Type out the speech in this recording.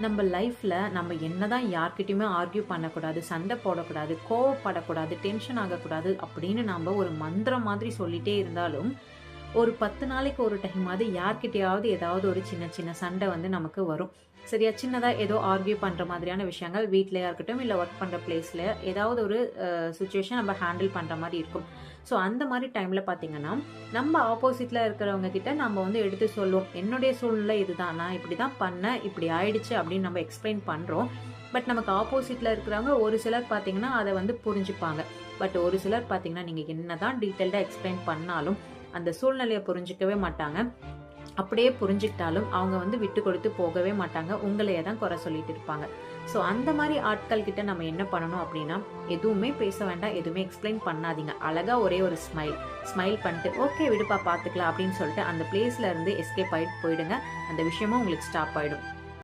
நம்ம லைஃப்பில் நம்ம என்ன தான் யார்கிட்டையுமே ஆர்கியூ பண்ணக்கூடாது சண்டை போடக்கூடாது கோவப்படக்கூடாது டென்ஷன் ஆகக்கூடாது அப்படின்னு நம்ம ஒரு மந்திரம் மாதிரி சொல்லிட்டே இருந்தாலும் ஒரு பத்து நாளைக்கு ஒரு டைமாவது யார்கிட்டையாவது ஏதாவது ஒரு சின்ன சின்ன சண்டை வந்து நமக்கு வரும். சரியா? சின்னதாக ஏதோ ஆர்கியூ பண்ணுற மாதிரியான விஷயங்கள் வீட்டிலையா இருக்கட்டும் இல்லை ஒர்க் பண்ணுற பிளேஸில் ஏதாவது ஒரு சுச்சுவேஷன் நம்ம ஹேண்டில் பண்ணுற மாதிரி இருக்கும். ஸோ அந்த மாதிரி டைமில் பார்த்தீங்கன்னா நம்ம ஆப்போசிட்டில் இருக்கிறவங்க கிட்ட நம்ம வந்து எடுத்து சொல்லுவோம். என்னுடைய சூழ்நிலை இதுதான். நான் இப்படி தான் பண்ணேன் இப்படி ஆயிடுச்சு அப்படின்னு நம்ம எக்ஸ்பிளைன் பண்ணுறோம் பட் நமக்கு ஆப்போசிட்டில் இருக்கிறவங்க ஒரு சிலர் பார்த்தீங்கன்னா அதை வந்து புரிஞ்சுப்பாங்க. பட் ஒரு சிலர் பார்த்தீங்கன்னா நீங்கள் என்ன தான் டீட்டெயில்டாக எக்ஸ்பிளைன் பண்ணாலும் அந்த சூழ்நிலையை புரிஞ்சிக்கவே மாட்டாங்க. அப்படியே புரிஞ்சுக்கிட்டாலும் அவங்க வந்து விட்டு கொடுத்து போகவே மாட்டாங்க. உங்களையே தான் குறை சொல்லிட்டு இருப்பாங்க. ஸோ அந்த மாதிரி ஆட்கள் கிட்ட நம்ம என்ன பண்ணணும் அப்படின்னா எதுவுமே பேச வேண்டாம் எதுவுமே எக்ஸ்பிளைன் பண்ணாதீங்க. அழகாக ஒரே ஒரு ஸ்மைல் ஸ்மைல் பண்ணிட்டு ஓகே விடுப்பா பார்த்துக்கலாம் அப்படின்னு சொல்லிட்டு அந்த பிளேஸ்ல இருந்து எஸ்கேப் ஆகிட்டு போயிடுங்க. அந்த விஷயமும் உங்களுக்கு ஸ்டாப் ஆகிடும்